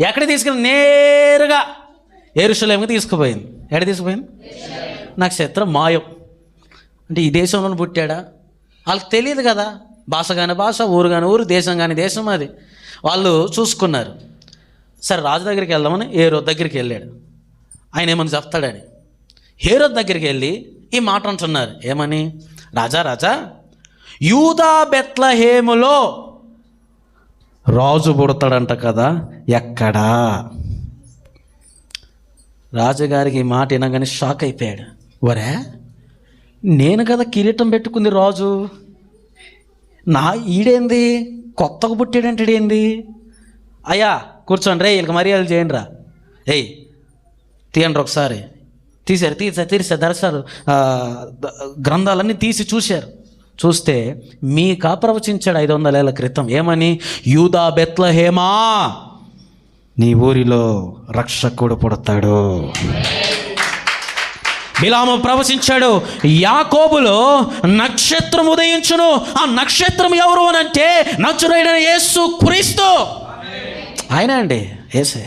ఎక్కడ తీసుకెళ్ళి నేరుగా ఏరుషలేముకి తీసుకుపోయింది. ఎక్కడ తీసుకుపోయింది? నక్షత్రం మాయం. అంటే ఈ దేశంలో పుట్టాడా? వాళ్ళకి తెలియదు కదా. భాష కాని భాష ఊరు కాని ఊరు దేశం కాని దేశం అది. వాళ్ళు చూసుకున్నారు. సరే రాజు దగ్గరికి వెళ్దామని ఏ దగ్గరికి వెళ్ళాడు. ఆయన ఏమని చెప్తాడని. హేరో దగ్గరికి వెళ్ళి ఈ మాట అంటున్నారు. ఏమని? రాజా రాజా యూదా బెత్లహేములో రాజు పుడతాడంట కదా ఎక్కడా? రాజుగారికి ఈ మాట వినగానే షాక్ అయిపోయాడు. వరే నేను కదా కిరీటం పెట్టుకుంది రాజు. నా ఈడేంది? కొత్తగా పుట్టాడంటే ఏంది అయ్యా కూర్చోండి రే వీళ్ళకి మర్యాదలు చేయండి రా. ఏయ్ తీయండి ఒకసారి. తీశారు తీసారు తీసారు దర్శారు గ్రంథాలన్నీ తీసి చూశారు. చూస్తే మీకా ప్రవచించాడు ఐదు వందల ఏళ్ళ క్రితం. ఏమని? యూదా బెత్లహేమా! నీ ఊరిలో రక్షకుడు పుడతాడు. బిలాము ప్రవచించాడు యాకోబులో నక్షత్రం ఉదయించును. ఆ నక్షత్రం ఎవరు అని అంటే నచ్చురైన యేసు క్రీస్తు. ఆయన అండి ఏసయ్య